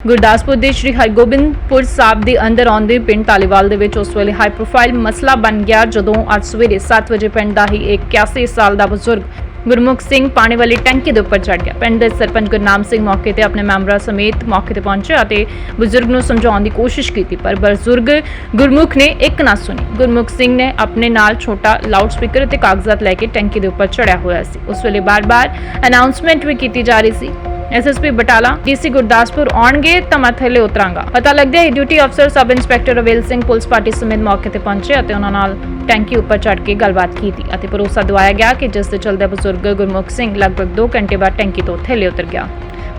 ਗੁਰਦਾਸਪੁਰ ਦੇ ਸ਼੍ਰੀ ਹਰਗੋਬਿੰਦਪੁਰ ਸਾਹਿਬ ਦੇ ਅੰਦਰ ਆਉਂਦੇ ਪਿੰਡ ਤਾਲੀਵਾਲ ਦੇ ਵਿੱਚ ਉਸ ਵੇਲੇ ਹਾਈ ਪ੍ਰੋਫਾਈਲ ਮਸਲਾ ਬਣ ਗਿਆ, ਜਦੋਂ ਅੱਜ ਸਵੇਰੇ 7 ਵਜੇ ਪਿੰਡ ਦਾ ਹੀ ਇੱਕ 81 ਸਾਲ ਦਾ ਬਜ਼ੁਰਗ ਗੁਰਮੁਖ ਸਿੰਘ ਪਾਣੀ ਵਾਲੀ ਟੈਂਕੀ ਦੇ ਉੱਪਰ ਚੜ ਗਿਆ। ਪਿੰਡ ਦੇ ਸਰਪੰਚ ਗੁਰਨਾਮ ਸਿੰਘ ਮੌਕੇ ਤੇ ਆਪਣੇ ਮੈਂਬਰਾਂ ਸਮੇਤ ਮੌਕੇ ਤੇ ਪਹੁੰਚੇ ਅਤੇ ਬਜ਼ੁਰਗ ਨੂੰ ਸਮਝਾਉਣ ਦੀ ਕੋਸ਼ਿਸ਼ ਕੀਤੀ, ਪਰ ਬਜ਼ੁਰਗ ਗੁਰਮੁਖ ਨੇ ਇੱਕ ਨਾ ਸੁਣੀ। ਗੁਰਮੁਖ ਸਿੰਘ ਨੇ ਆਪਣੇ ਨਾਲ ਛੋਟਾ ਲਾਊਡ ਸਪੀਕਰ ਅਤੇ ਕਾਗਜ਼ਾਤ ਲੈ ਕੇ ਟੈਂਕੀ ਦੇ ਉੱਪਰ ਚੜਿਆ ਹੋਇਆ ਸੀ। ਉਸ ਵੇਲੇ ਬਾਰ-ਬਾਰ ਅਨਾਉਂਸਮੈਂਟ ਵੀ ਕੀਤੀ ਜਾ ਰਹੀ ਸੀ। ਐਸਐਸਪੀ ਬਟਾਲਾ ਡੀਸੀ ਗੁਰਦਾਸਪੁਰ ਆਉਣਗੇ ਤਾਂ ਮੈਂ ਥੱਲੇ ਉਤਰਾਂਗਾ। ਪਤਾ ਲੱਗਦਾ ਹੈ ਡਿਊਟੀ ਅਫਸਰ sub inspector Ravel Singh police party ਸਮੇਤ ਮੌਕੇ ਤੇ ਪਹੁੰਚੇ ਅਤੇ ਉਹਨਾਂ ਨਾਲ ਟੈਂਕੀ ਉੱਪਰ ਚੜ੍ਹ ਕੇ ਗੱਲਬਾਤ ਕੀਤੀ ਅਤੇ ਭਰੋਸਾ ਦਿਵਾਇਆ ਗਿਆ ਕਿ ਜਿਸ ਦੇ ਚਲਦੇ ਬਜ਼ੁਰਗ ਗੁਰਮੁਖ ਸਿੰਘ ਲਗਭਗ 2 ਘੰਟੇ ਬਾਅਦ ਟੈਂਕੀ ਤੋਂ ਥੱਲੇ ਉਤਰ ਗਿਆ।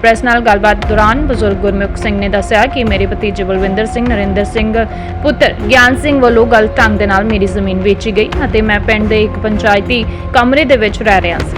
ਪ੍ਰੈਸ ਨਾਲ ਗੱਲਬਾਤ ਦੌਰਾਨ ਬਜ਼ੁਰਗ ਗੁਰਮੁਖ ਸਿੰਘ ਨੇ ਦੱਸਿਆ ਕਿ ਮੇਰੇ ਭਤੀਜੇ ਬਲਵਿੰਦਰ ਸਿੰਘ, ਨਰਿੰਦਰ ਸਿੰਘ, ਪੁੱਤਰ ਗਿਆਨ ਸਿੰਘ ਵੱਲੋਂ ਗਲਤ ਢੰਗ ਦੇ ਨਾਲ ਮੇਰੀ ਜ਼ਮੀਨ ਵੇਚੀ ਗਈ ਅਤੇ ਮੈਂ ਪਿੰਡ ਦੇ ਇੱਕ ਪੰਚਾਇਤੀ ਕਮਰੇ ਦੇ ਵਿੱਚ ਰਹਿ ਰਿਹਾ ਸੀ।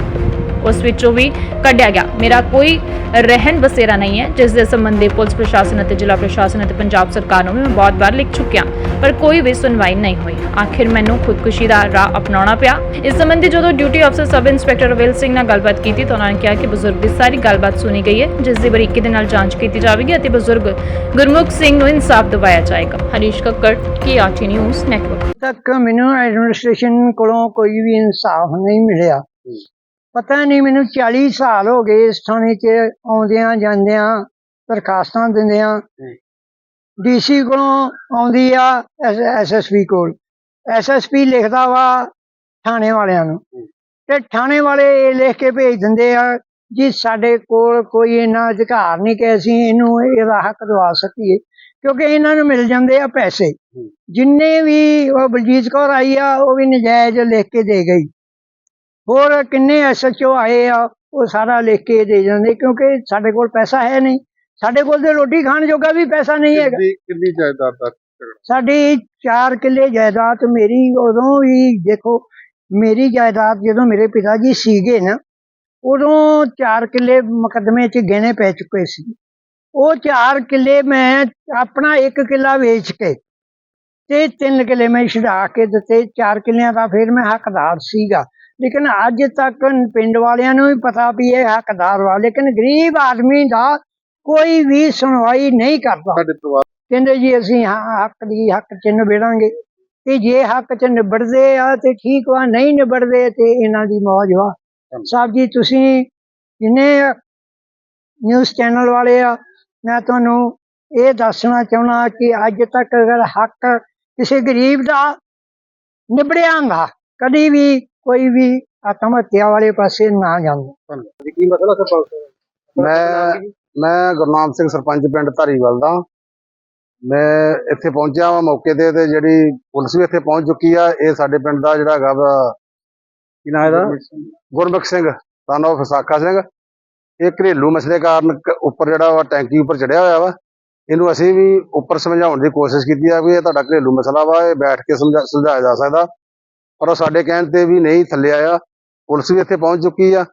ਉਸ ਵਿੱਚੋਂ ਵੀ ਕੱਢਿਆ ਗਿਆ। ਮੇਰਾ ਕੋਈ ਰਹਿਣ ਬਸੇਰਾ ਨਹੀਂ ਹੈ, ਜਿਸ ਦੇ ਸੰਬੰਧੀ ਪੁਲਿਸ ਪ੍ਰਸ਼ਾਸਨ ਅਤੇ ਜ਼ਿਲ੍ਹਾ ਪ੍ਰਸ਼ਾਸਨ ਅਤੇ ਪੰਜਾਬ ਸਰਕਾਰ ਨੂੰ ਵੀ ਮੈਂ ਬਹੁਤ ਵਾਰ ਲਿਖ ਚੁੱਕਿਆ, ਪਰ ਕੋਈ ਵੀ ਸੁਣਵਾਈ ਨਹੀਂ ਹੋਈ। ਆਖਿਰ ਮੈਨੂੰ ਖੁਦਕੁਸ਼ੀ ਦਾ ਰਾਹ ਅਪਣਾਉਣਾ ਪਿਆ। ਇਸ ਸੰਬੰਧੀ ਜਦੋਂ ਡਿਊਟੀ ਅਫਸਰ ਸਬ ਇੰਸਪੈਕਟਰ ਰਵੇਲ ਸਿੰਘ ਨਾਲ ਗੱਲਬਾਤ ਕੀਤੀ ਤਾਂ ਉਹਨਾਂ ਨੇ ਕਿਹਾ ਕਿ ਬਜ਼ੁਰਗ ਦੀ ਸਾਰੀ ਗੱਲਬਾਤ ਸੁਣੀ ਗਈ ਹੈ, ਜਿਸ ਦੀ ਬਰੀਕੀ ਦੇ ਨਾਲ ਜਾਂਚ ਕੀਤੀ ਜਾਵੇਗੀ ਅਤੇ ਬਜ਼ੁਰਗ ਗੁਰਮੁਖ ਸਿੰਘ ਨੂੰ ਇਨਸਾਫ ਦਿਵਾਇਆ ਜਾਏਗਾ। ਹਰੀਸ਼ ਕੱਕੜ ਕੀ ਆਰਟੀ ਨਿਊਜ਼ ਨੈਟਵਰਕ ਤੱਕ ਮੈਨੂੰ ਐਡਮਿਨਿਸਟ੍ਰੇਸ਼ਨ ਕੋਲੋਂ ਕੋਈ ਵੀ ਇਨਸਾਫ ਨਹੀਂ ਮਿਲਿਆ। ਪਤਾ ਨਹੀਂ ਮੈਨੂੰ 40 ਸਾਲ ਹੋ ਗਏ ਇਸ ਥਾਣੇ 'ਚ ਆਉਂਦਿਆਂ ਜਾਂਦਿਆਂ ਦਰਖਾਸਤਾਂ ਦਿੰਦਿਆਂ। ਡੀਸੀ ਕੋਲੋਂ ਆਉਂਦੀ ਆ ਐਸਐਸਪੀ ਕੋਲ। ਐਸਐਸਪੀ ਲਿਖਦਾ ਵਾ ਥਾਣੇ ਵਾਲਿਆਂ ਨੂੰ। ਤੇ ਥਾਣੇ ਵਾਲੇ ਇਹ ਲਿਖ ਕੇ ਭੇਜ ਦਿੰਦੇ ਆ ਜੀ ਸਾਡੇ ਕੋਲ ਕੋਈ ਇਹਨਾਂ ਅਧਿਕਾਰ ਨਹੀਂ ਕਿ ਅਸੀਂ ਇਹਨੂੰ ਇਹਦਾ ਹੱਕ ਦਵਾ ਸਕੀਏ। ਕਿਉਂਕਿ ਇਹਨਾਂ ਨੂੰ ਮਿਲ ਜਾਂਦੇ ਆ ਪੈਸੇ। ਜਿੰਨੇ ਵੀ ਉਹ ਬਲਜੀਤ ਕੌਰ ਆਈ ਆ ਉਹ ਵੀ ਨਜਾਇਜ਼ ਲਿਖ ਕੇ ਦੇ ਗਈ। ਹੋਰ ਕਿੰਨੇ ਐਸਐਚਓ ਆਏ ਆ ਉਹ ਸਾਰਾ ਲਿਖ ਕੇ ਦੇ ਜਾਂਦੇ ਕਿਉਂਕਿ ਸਾਡੇ ਕੋਲ ਪੈਸਾ ਹੈ ਨਹੀਂ। ਸਾਡੇ ਕੋਲ ਤੇ ਰੋਟੀ ਖਾਣ ਜੋਗਾ ਵੀ ਪੈਸਾ ਨਹੀਂ ਹੈਗਾ। ਕਿੰਨੀ ਜਾਇਦਾਦ ਦਾ? ਸਾਡੀ 4 ਕਿੱਲੇ ਜਾਇਦਾਦ ਮੇਰੀ ਉਦੋਂ ਵੀ ਦੇਖੋ ਮੇਰੀ ਜਾਇਦਾਦ ਜਦੋਂ ਮੇਰੇ ਪਿਤਾ ਜੀ ਸੀਗੇ ਨਾ ਉਦੋਂ 4 ਕਿੱਲੇ ਮੁਕੱਦਮੇ 'ਚ ਗਹਿਣੇ ਪੈ ਚੁੱਕੇ ਸੀ। ਉਹ 4 ਕਿੱਲੇ ਮੈਂ ਆਪਣਾ ਇੱਕ ਕਿੱਲਾ ਵੇਚ ਕੇ ਤੇ 3 ਕਿੱਲੇ ਮੈਂ ਛਡਾ ਕੇ ਦਿੱਤੇ 4 ਕਿੱਲਿਆਂ ਦਾ ਫਿਰ ਮੈਂ ਹੱਕਦਾਰ ਸੀਗਾ। ਲੇਕਿਨ ਅੱਜ ਤੱਕ ਪਿੰਡ ਵਾਲਿਆਂ ਨੂੰ ਵੀ ਪਤਾ ਵੀ ਇਹ ਹੱਕਦਾਰ ਵਾ ਲੇਕਿਨ ਗਰੀਬ ਆਦਮੀ ਦਾ ਕੋਈ ਵੀ ਸੁਣਵਾਈ ਨਹੀਂ ਕਰਦਾ। ਕਹਿੰਦੇ ਜੀ ਅਸੀਂ ਹੱਕ ਦੀ ਹੱਕ ਚ ਨਿਬੇੜਾਂਗੇ। ਤੇ ਜੇ ਹੱਕ ਚ ਨਿਬੜਦੇ ਆ ਤੇ ਠੀਕ ਵਾ ਨਹੀਂ ਨਿਬੜਦੇ ਤੇ ਇਹਨਾਂ ਦੀ ਮੌਜ ਵਾ। ਸਾਹਿਬ ਜੀ ਤੁਸੀਂ ਜਿੰਨੇ ਨਿਊਜ਼ ਚੈਨਲ ਵਾਲੇ ਆ ਮੈਂ ਤੁਹਾਨੂੰ ਇਹ ਦੱਸਣਾ ਚਾਹਣਾ ਕਿ ਅੱਜ ਤੱਕ ਅਗਰ ਹੱਕ ਕਿਸੇ ਗਰੀਬ ਦਾ ਨਿਬੜਿਆ ਹੁੰਦਾ ਕਦੀ ਵੀ ਕੋਈ ਵੀ ਆਤਮ ਹੱਤਿਆ ਵਾਲੇ ਪਾਸੇ ਨਾ ਜਾਂਦਾ। ਕੀ ਮਸਲਾ ਸਰਪੰਚ ਮੈਂ ਮੈਂ ਗੁਰਨਾਮ ਸਿੰਘ ਸਰਪੰਚ ਪਿੰਡ ਧਾਰੀਵਾਲ ਦਾ। ਮੈਂ ਇੱਥੇ ਪਹੁੰਚਿਆ ਵਾਂ ਮੌਕੇ ਤੇ ਤੇ ਜਿਹੜੀ ਪੁਲਿਸ ਵੀ ਇੱਥੇ ਪਹੁੰਚ ਚੁੱਕੀ ਆ। ਇਹ ਸਾਡੇ ਪਿੰਡ ਦਾ ਜਿਹੜਾ ਹੈਗਾ ਵਾ ਕੀ ਨਾਂ ਇਹਦਾ? ਗੁਰਮੁਖ ਸਿੰਘ ਸਾਨੂੰ ਫਸਾਖਾ ਸਿੰਘ। ਇਹ ਘਰੇਲੂ ਮਸਲੇ ਕਾਰਨ ਉੱਪਰ ਜਿਹੜਾ ਵਾ ਟੈਂਕੀ ਉੱਪਰ ਚੜਿਆ ਹੋਇਆ ਵਾ। ਇਹਨੂੰ ਅਸੀਂ ਵੀ ਉੱਪਰ ਸਮਝਾਉਣ ਦੀ ਕੋਸ਼ਿਸ਼ ਕੀਤੀ ਆ ਵੀ ਇਹ ਤੁਹਾਡਾ ਘਰੇਲੂ ਮਸਲਾ ਵਾ। ਇਹ ਬੈਠ ਕੇ ਸਮਝਾ ਸੁਲਝਾਇਆ ਜਾ ਸਕਦਾ। ਪਰ ਉਹ ਸਾਡੇ ਕਹਿਣ ਤੇ ਵੀ ਨਹੀਂ ਥੱਲੇ ਆਇਆ। ਪੁਲਿਸ ਵੀ ਇੱਥੇ ਪਹੁੰਚ ਚੁੱਕੀ ਆ।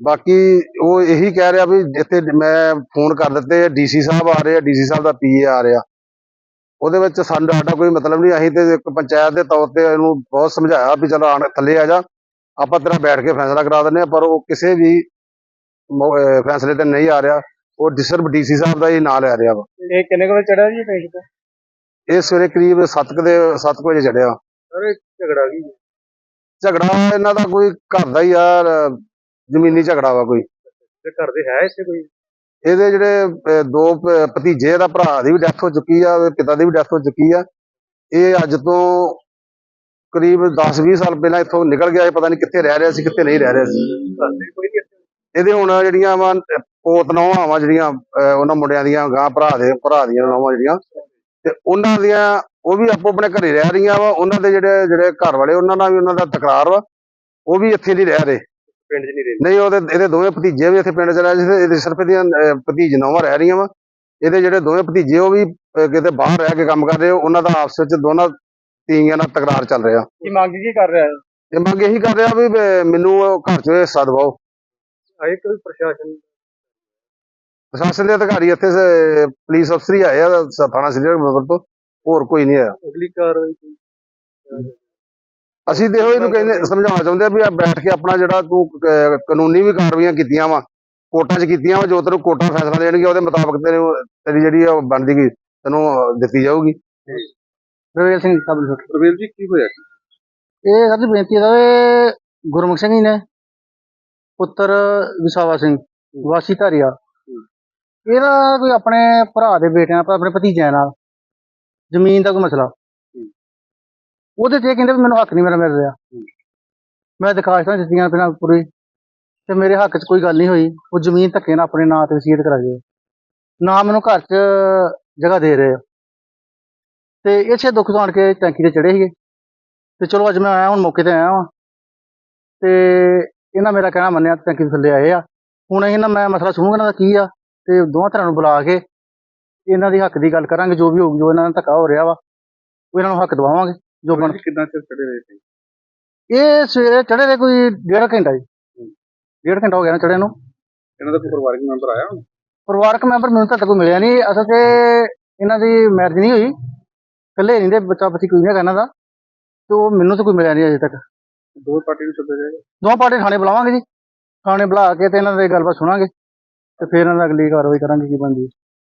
ਬਾਕੀ ਉਹ ਇਹੀ ਕਹਿ ਰਿਹਾ ਵੀ ਇੱਥੇ ਮੈਂ ਫੋਨ ਕਰ ਦਿੱਤੇ ਡੀਸੀ ਸਾਹਿਬ ਆ ਰਹੇ ਆ ਡੀਸੀ ਸਾਹਿਬ ਦਾ ਪੀਏ ਆ ਰਿਹਾ। ਉਹਦੇ ਵਿੱਚ ਸਾਡਾ ਸਾਡਾ ਕੋਈ ਮਤਲਬ ਨਹੀਂ ਅਸੀਂ ਤੇ ਇੱਕ ਪੰਚਾਇਤ ਦੇ ਤੌਰ ਤੇ ਇਹਨੂੰ ਬਹੁਤ ਸਮਝਾਇਆ ਵੀ ਚਲੋ ਆਣ ਥੱਲੇ ਆ ਜਾ। ਆਪਾਂ ਤੇਰਾ ਬੈਠ ਕੇ ਫੈਸਲਾ ਕਰਾ ਦਿੰਦੇ ਆ ਪਰ ਉਹ ਕਿਸੇ ਵੀ ਫੈਸਲੇ ਤੇ ਨਹੀਂ ਆ ਰਿਹਾ। ਉਹ ਸਿਰਫ ਡੀਸੀ ਸਾਹਿਬ ਦਾ ਹੀ ਨਾਂ ਲੈ ਰਿਹਾ ਵਾ। ਇਹ ਕਿੰਨੇ ਕੋਲ ਚੜਿਆ ਜੀ ਟੈਂਕ ਤੇ ਇਹ ਸਵੇਰੇ ਕਰੀਬ 7 ਦੇ 7 ਵਜੇ ਚੜਿਆ ਸਰ ਝਗੜਾ ਕੀ ਝਗੜਾ ਇਹਨਾਂ ਦਾ ਕੋਈ ਘਰ ਦਾ ਹੀ ਅਹ ਜ਼ਮੀਨੀ ਝਗੜਾ ਵਾ ਕੋਈ। ਤੇ ਘਰ ਦੇ ਹੈ ਇੱਥੇ ਕੋਈ? ਇਹਦੇ ਜਿਹੜੇ ਅਹ, ਦੋ ਭ- ਭਤੀਜੇ ਦਾ ਭਰਾ ਦੀ ਵੀ ਡੈਥ ਹੋ ਚੁੱਕੀ ਆ ਉਹਦੇ ਪਿਤਾ ਦੀ ਵੀ ਡੈਥ ਹੋ ਚੁੱਕੀ ਆ। ਇਹ ਅੱਜ ਤੋਂ ਕਰੀਬ 10-20 ਸਾਲ ਪਹਿਲਾਂ ਇੱਥੋਂ ਨਿਕਲ ਗਿਆ ਇਹ ਪਤਾ ਨਹੀਂ ਕਿੱਥੇ ਰਹਿ ਰਿਹਾ ਸੀ ਕਿੱਥੇ ਨਹੀਂ ਰਹਿ ਰਿਹਾ ਸੀ। ਘਰ ਦੇ ਕੋਈ ਨਹੀਂ ਇੱਥੇ? ਇਹਦੇ ਹੁਣ ਜਿਹੜੀਆਂ ਵਾ ਪੋਤ ਨੌਵਾਂ ਵਾ ਜਿਹੜੀਆਂ ਅਹ, ਉਹਨਾਂ ਮੁੰਡਿਆਂ ਦੀਆਂ ਗਾਂ ਭਰਾ ਦੇ ਭਰਾ ਦੀਆਂ ਨੌਵਾਂ ਜਿਹੜੀਆਂ ਤੇ ਉਹਨਾਂ ਦੀਆਂ ਉਹ ਵੀ ਆਪੋ ਆਪਣੇ ਘਰੇ ਰਹਿ ਰਹੀਆਂ ਵਾ ਉਹਨਾਂ ਦੇ ਜਿਹੜੇ ਜਿਹੜੇ ਘਰ ਵਾਲੇ ਉਹਨਾਂ ਨਾਲ ਵੀ ਉਹਨਾਂ ਦਾ ਤਕਰਾਰ ਵਾ ਉਹ ਵੀ ਇੱਥੇ ਨਹੀਂ ਰਹਿ ਰਹੇ। ਪਿੰਡ 'ਚ ਨਹੀਂ ਰਹਿੰਦੇ। ਨਹੀਂ ਉਹਦੇ ਇਹਦੇ ਦੋਵੇਂ ਭਤੀਜੇ ਵੀ ਇੱਥੇ ਪਿੰਡ ਚ ਰਹਿ ਰਹੇ ਇਹਦੇ ਸਿਰਫ ਇਹਦੀਆਂ ਭਤੀਜ ਨੌਵਾਂ ਰਹਿ ਰਹੀਆਂ ਵਾ। ਇਹਦੇ ਜਿਹੜੇ ਦੋਵੇਂ ਭਤੀਜੇ ਉਹ ਵੀ ਕਿਤੇ ਬਾਹਰ ਰਹਿ ਕੇ ਕੰਮ ਕਰ ਰਹੇ ਉਹਨਾਂ ਦਾ ਆਪਸ ਵਿੱਚ ਦੋਨਾਂ ਤੀਆਂ ਨਾਲ ਤਕਰਾਰ ਚੱਲ ਰਿਹਾ। ਕੀ ਮੰਗ ਕੀ ਕਰ ਰਿਹਾ? ਇਹ ਮੰਗ ਇਹੀ ਕਰ ਰਿਹਾ ਵੀ ਮੈਨੂੰ ਘਰ ਚ ਹਿੱਸਾ ਦਿਵਾਓ। ਆਏ ਕੋਈ ਪ੍ਰਸ਼ਾਸਨ? ਪ੍ਰਸ਼ਾਸਨ ਦੇ ਅਧਿਕਾਰੀ ਇੱਥੇ ਪੁਲਿਸ ਅਫਸਰ ਹੀ ਆਏ ਆ ਥਾਣਾ ਸ੍ਰੀਨਗਰ ਤੋਂ। ਹੋਰ ਕੋਈ ਨਹੀਂ ਆਇਆ ਅਗਲੀ ਕਾਰਵਾਈ ਕੋਈ ਅਸੀਂ ਇਹੋ ਇਹਨੂੰ ਕਹਿੰਦੇ ਸਮਝਾਉਣਾ ਚਾਹੁੰਦੇ ਆ ਵੀ ਆ ਬੈਠ ਕੇ ਆਪਣਾ ਜਿਹੜਾ ਤੂੰ ਕ- ਕਾਨੂੰਨੀ ਵੀ ਕਾਰਵਾਈਆਂ ਕੀਤੀਆਂ ਵਾ ਕੋਟਾਂ 'ਚ ਕੀਤੀਆਂ ਵਾ ਜੋ ਤੈਨੂੰ ਕੋਟਾਂ ਫੈਸਲਾ ਦੇਣਗੇ ਉਹਦੇ ਮੁਤਾਬਕ ਤੈਨੂੰ ਤੇਰੀ ਜਿਹੜੀ ਉਹ ਬਣਦੀ ਗਈ ਤੈਨੂੰ ਦਿੱਤੀ ਜਾਊਗੀ। ਰਵੇਲ ਸਿੰਘ ਕਾਬਲ ਛੋਟ। ਪ੍ਰਵੀਰ ਜੀ ਕੀ ਹੋਇਆ? ਇਹ ਸਰ ਜੀ ਬੇਨਤੀ ਹੈ ਵੀ ਗੁਰਮੁਖ ਸਿੰਘ ਜੀ ਨੇ ਪੁੱਤਰ ਵਿਸਾਵਾ ਸਿੰਘ ਵਾਸੀ ਧਾਰੀਆ ਇਹਦਾ ਕੋਈ ਆਪਣੇ ਭਰਾ ਦੇ ਬੇਟਿਆਂ ਨਾਲ ਆਪਣੇ ਭਤੀਜਿਆਂ ਨਾਲ ਜ਼ਮੀਨ ਦਾ ਕੋਈ ਮਸਲਾ। ਉਹਦੇ ਤੇ ਇਹ ਕਹਿੰਦੇ ਵੀ ਮੈਨੂੰ ਹੱਕ ਨਹੀਂ ਮੇਰਾ ਮਿਲ ਰਿਹਾ। ਮੈਂ ਦਿਖਾਸ਼ਤਾਂ ਦਿੱਤੀਆਂ ਪਹਿਲਾਂ ਪੂਰੀ ਤੇ ਮੇਰੇ ਹੱਕ 'ਚ ਕੋਈ ਗੱਲ ਨਹੀਂ ਹੋਈ। ਉਹ ਜ਼ਮੀਨ ਧੱਕੇ ਨਾਲ ਆਪਣੇ ਨਾਂ ਤੇ ਵਸੀਅਤ ਕਰਾ ਗਏ ਨਾ ਮੈਨੂੰ ਘਰ 'ਚ ਜਗ੍ਹਾ ਦੇ ਰਹੇ। ਆ ਤੇ ਇਸੇ ਦੁੱਖ ਤੋਂ ਆਣ ਕੇ ਟੈਂਕੀ ਤੇ ਚੜੇ ਸੀਗੇ। ਤੇ ਚਲੋ ਅੱਜ ਮੈਂ ਆਇਆ ਹੁਣ ਮੌਕੇ ਤੇ ਆਇਆ ਵਾਂ। ਤੇ ਇਹਨਾਂ ਮੇਰਾ ਕਹਿਣਾ ਮੰਨਿਆ ਟੈਂਕੀ ਥੱਲੇ ਆਏ ਆ। ਹੁਣ ਇਹਨਾਂ ਮੈਂ ਮਸਲਾ ਸੁਣੂਗਾ ਇਹਨਾਂ ਦਾ ਕੀ ਆ। ਤੇ ਦੋਵਾਂ ਤਰ੍ਹਾਂ ਨੂੰ ਬੁਲਾ ਕੇ ਇਹਨਾਂ ਦੀ ਹੱਕ ਦੀ ਗੱਲ ਕਰਾਂਗੇ ਜੋ ਵੀ ਹੋਊਗੀ ਜੋ ਇਹਨਾਂ ਨਾਲ ਧੱਕਾ ਹੋ ਰਿਹਾ ਵਾ ਉਹ ਇਹਨਾਂ ਨੂੰ ਹੱਕ ਦਵਾਵਾਂਗੇ ਜੋ ਬਣ ਕਿੰਨਾ ਚਿਰ ਚੜੇ ਰਹੇ ਸੀ? ਇਹ ਸਵੇਰੇ ਚੜੇ ਦੇ ਕੋਈ ਡੇਢ ਘੰਟਾ ਜੀ। ਡੇਢ ਘੰਟਾ ਹੋ ਗਿਆ ਨਾ ਚੜੇ ਨੂੰ। ਇਹਨਾਂ ਦਾ ਕੋਈ ਪਰਿਵਾਰਕ ਮੈਂਬਰ ਆਇਆ ਹੁਣ? ਪਰਿਵਾਰਕ ਮੈਂਬਰ ਮੈਨੂੰ ਤਾਂ ਕੋਈ ਮਿਲਿਆ ਨਹੀਂ। ਅਸਲ ਤੇ ਇਹਨਾਂ ਦੀ ਮੈਰਿਜ ਨਹੀਂ ਹੋਈ। ਇਕੱਲੇ ਨਹੀਂ ਦੇ ਬੱਚਾ ਬੱਚੀ ਕੋਈ ਨਹੀਂ ਇਹਨਾਂ ਦਾ। ਤੇ ਉਹ ਮੈਨੂੰ ਤਾਂ ਕੋਈ ਮਿਲਿਆ ਨਹੀਂ ਅਜੇ ਤੱਕ। ਦੋ ਪਾਰਟੀ ਨੂੰ ਸੱਦਿਆ ਜਾਏਗਾ? ਦੋਵਾਂ ਪਾਰਟੀ ਥਾਣੇ ਬੁਲਾਵਾਂਗੇ ਜੀ। ਥਾਣੇ ਬੁਲਾ ਕੇ ਤੇ ਇਹਨਾਂ ਦੀ ਗੱਲਬਾਤ ਸੁਣਾਂਗੇ। ਤੇ ਫਿਰ ਇਹਨਾਂ ਦੀ ਅਗਲੀ ਕਾਰਵਾਈ ਕਰਾਂਗੇ ਕੀ ਬਣਦੀ ਹੈ।